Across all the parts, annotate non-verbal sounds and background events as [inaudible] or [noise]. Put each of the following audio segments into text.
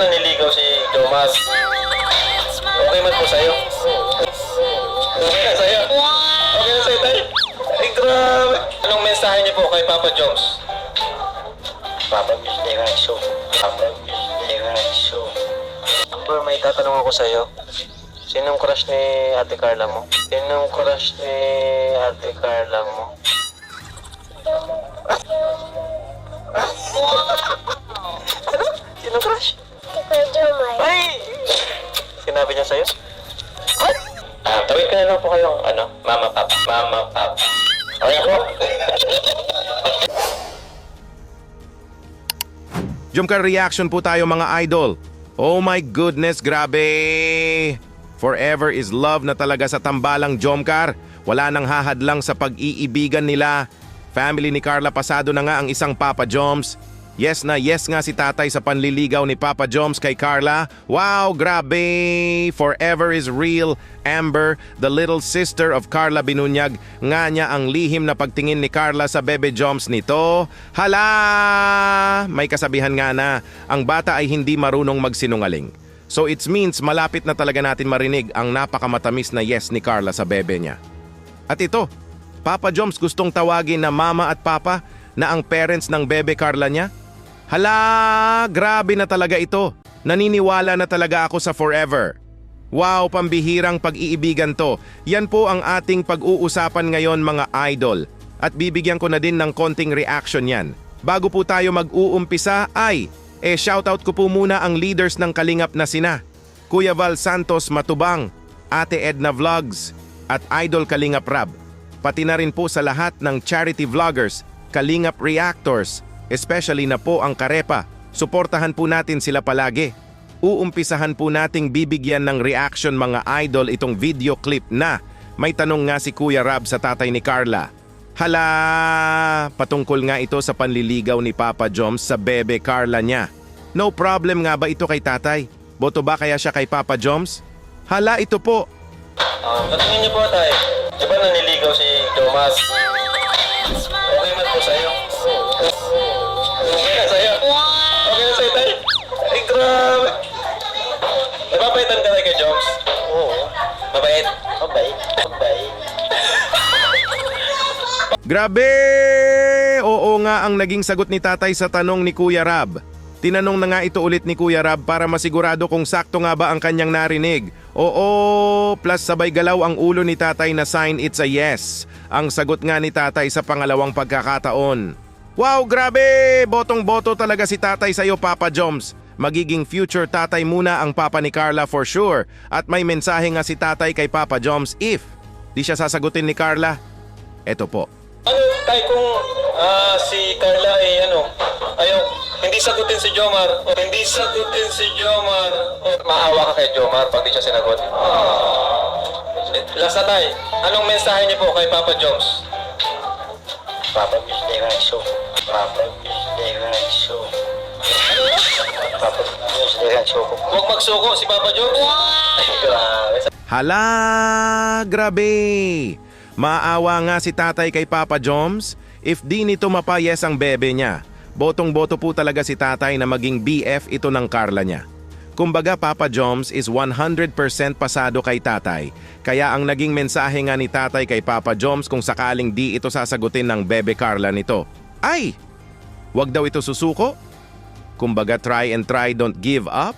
naniligaw si Jomas? Okay man po sa'yo? Okay na sa'yo? Okay na sa'yo, tay? Ay, grabe. Anong mensahe niyo po kay Papa Joms? Papa Miss Show. Papa Miss Show. Amber, may tatanong ako sa'yo. Sinong crush ni Ate Carla mo? Sinong crush ni Ate Carla mo? ano? Sinong crush? Ay! Sinabi niya sa'yo? Ah, tawid ka na lang po kayong, ano, Mama Papa. Mama Papa. Okay ako? [laughs] Jumcar reaction po tayo mga idol. Oh my goodness, grabe! Forever is love na talaga sa tambalang Jomcar. Wala nang hahadlang sa pag-iibigan nila. Family ni Carla Pasado na nga ang isang Papa Joms. Yes na yes nga si tatay sa panliligaw ni Papa Joms kay Carla. Wow, grabe! Forever is real. Amber, the little sister of Carla Binunyag, nga niya ang lihim na pagtingin ni Carla sa Bebe Joms nito. Hala! May kasabihan nga na, ang bata ay hindi marunong magsinungaling. So it means malapit na talaga natin marinig ang napakamatamis na yes ni Carla sa bebe niya. At ito, Papa Joms gustong tawagin na mama at papa na ang parents ng bebe Carla niya? Hala, grabe na talaga ito. Naniniwala na talaga ako sa forever. Wow, pambihirang pag-iibigan to. Yan po ang ating pag-uusapan ngayon mga idol. At bibigyan ko na din ng konting reaction yan. Bago po tayo mag-uumpisa ay, eh shoutout ko po muna ang leaders ng Kalingap na sina. Kuya Val Santos Matubang, Ate Edna Vlogs, at Idol Kalingap Rab. Pati na rin po sa lahat ng charity vloggers, Kalingap Reactors, especially na po ang Karepa. Suportahan po natin sila palagi. Uumpisahan po nating bibigyan ng reaction mga idol itong video clip na may tanong nga si Kuya Rab sa tatay ni Carla. Hala, patungkol nga ito sa panliligaw ni Papa Joms sa bebe Carla niya. No problem nga ba ito kay tatay? Boto ba kaya siya kay Papa Joms? Hala, ito po. Um, patingin niyo po tayo. Di ba naniligaw si Jomas? Ay, grabe. Nagpapaitan ka tayo kay Joms? Oo. Mabait? Mabait. Mabait. Grabe! Oo nga ang naging sagot ni tatay sa tanong ni Kuya Rab. Tinanong na nga ito ulit ni Kuya Rab para masigurado kung sakto nga ba ang kanyang narinig. Oo, plus sabay galaw ang ulo ni tatay na sign it's a yes. Ang sagot nga ni tatay sa pangalawang pagkakataon. Wow, grabe! Botong-boto talaga si tatay sa'yo, Papa Joms. Magiging future tatay muna ang papa ni Carla for sure. At may mensahe nga si tatay kay Papa Joms if di siya sasagutin ni Carla. Eto po. Ano, tay, kung ah, si Carla ay ano, ayaw, hindi sagutin si Jomar, o hindi sagutin si Jomar, o, maawa ka kay Jomar pag di siya sinagot. Last na tay, anong mensahe niyo po kay Papa Joms? Papa Miss Show. Papa Miss Show. Papa Miss Show. Huwag magsuko si Papa grabe. Hala, grabe! Maawa nga si tatay kay Papa Joms if di nito mapayes ang bebe niya. Botong-boto po talaga si tatay na maging BF ito ng Carla niya. Kumbaga Papa Joms is 100% pasado kay tatay. Kaya ang naging mensahe nga ni tatay kay Papa Joms kung sakaling di ito sasagutin ng bebe Carla nito. Ay! Wag daw ito susuko? Kumbaga try and try don't give up?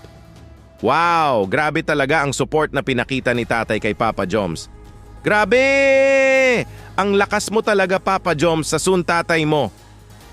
Wow, grabe talaga ang support na pinakita ni tatay kay Papa Joms. Grabe! Ang lakas mo talaga Papa Joms sa sun tatay mo.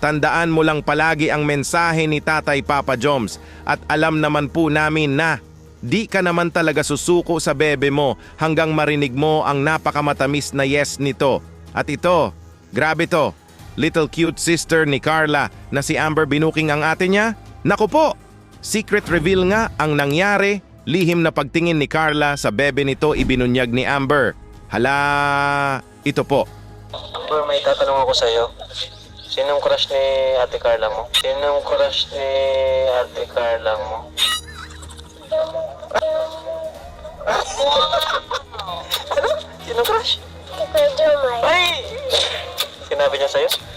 Tandaan mo lang palagi ang mensahe ni tatay Papa Joms at alam naman po namin na di ka naman talaga susuko sa bebe mo hanggang marinig mo ang napakamatamis na yes nito. At ito, grabe to, little cute sister ni Carla na si Amber Binuking ang ate niya? Naku po, secret reveal nga ang nangyari, lihim na pagtingin ni Carla sa bebe nito ibinunyag ni Amber. Hala, ito po. Amber, may tatanong ako sa'yo. Sinong crush ni Ate Carla mo? Sinong crush ni Ate Carla mo? ano? Sinong crush? Ay! Sinabi niya sa'yo?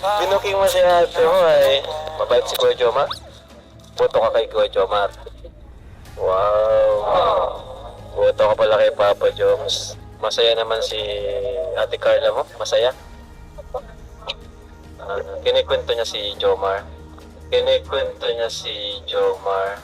Binuking mo si ate mo ay. mabait si Kuya Jomar? Boto ka kay Kuya Jomar. Wow. Boto ka pala kay Papa Joms. Masaya naman si Ate Carla mo? Masaya? Ah, kinikwento niya si Jomar. Kinikwento niya si Jomar.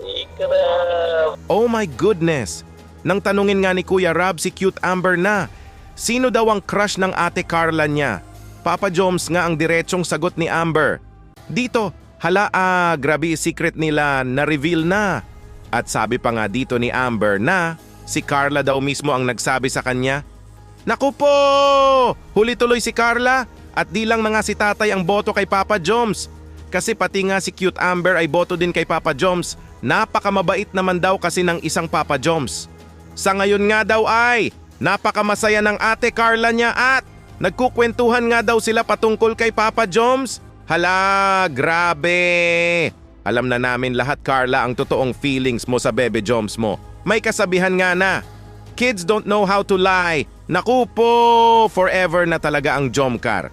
Ikrab. Oh my goodness! Nang tanungin nga ni Kuya Rab si Cute Amber na, sino daw ang crush ng ate Carla niya? Papa Joms nga ang diretsong sagot ni Amber. Dito, hala ah, grabe secret nila na-reveal na. At sabi pa nga dito ni Amber na si Carla daw mismo ang nagsabi sa kanya, Naku po! Huli tuloy si Carla at di lang na nga si tatay ang boto kay Papa Joms. Kasi pati nga si Cute Amber ay boto din kay Papa Joms. Napakamabait naman daw kasi ng isang Papa Joms. Sa ngayon nga daw ay, napakamasaya ng ate Carla niya at nagkukwentuhan nga daw sila patungkol kay Papa Joms. Hala, grabe! Alam na namin lahat Carla ang totoong feelings mo sa Bebe Joms mo. May kasabihan nga na, Kids don't know how to lie. Naku po, forever na talaga ang Jomcar.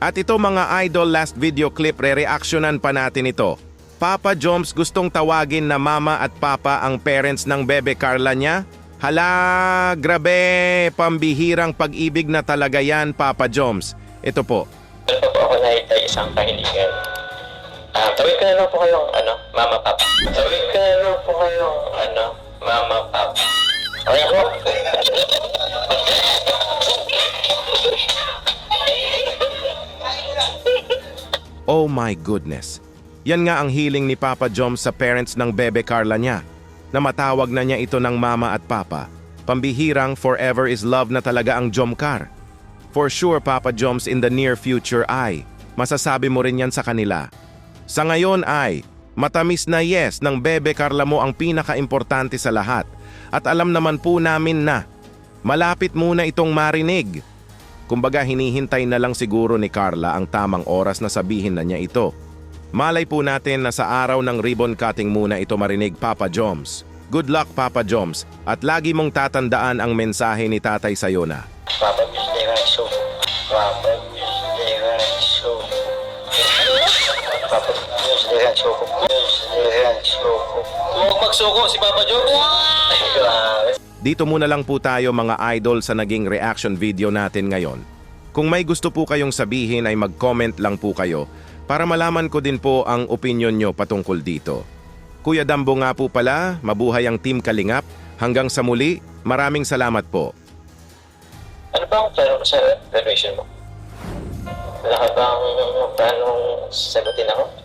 At ito mga idol last video clip re-reactionan pa natin ito. Papa Joms gustong tawagin na mama at papa ang parents ng bebe Carla niya? Hala, grabe, pambihirang pag-ibig na talaga yan Papa Joms. Ito po. Pa po ako nakita isang kahilingan. Ah, tawid ka na lang po kayong, ano, mama papa. Tawid ka na lang po kayong, ano, mama papa. Okay ako? Oh my goodness. Yan nga ang healing ni Papa Joms sa parents ng bebe Carla niya. Na matawag na niya ito ng mama at papa. Pambihirang forever is love na talaga ang Jomcar. For sure Papa Joms in the near future ay, masasabi mo rin yan sa kanila. Sa ngayon ay, matamis na yes ng bebe Carla mo ang pinaka-importante sa lahat. At alam naman po namin na, malapit muna itong marinig. Kumbaga hinihintay na lang siguro ni Carla ang tamang oras na sabihin na niya ito. Malay po natin na sa araw ng ribbon cutting muna ito marinig Papa Joms. Good luck Papa Joms at lagi mong tatandaan ang mensahe ni Tatay Sayona. Papa Miss Derang Show. Papa Show. Papa. Huwag magsuko si Papa grabe. Dito muna lang po tayo mga idol sa naging reaction video natin ngayon. Kung may gusto po kayong sabihin ay mag-comment lang po kayo para malaman ko din po ang opinion nyo patungkol dito. Kuya Dambo nga po pala, mabuhay ang Team Kalingap. Hanggang sa muli, maraming salamat po. Ano ba ang mo sa graduation mo? Ka bang planong sagutin ako?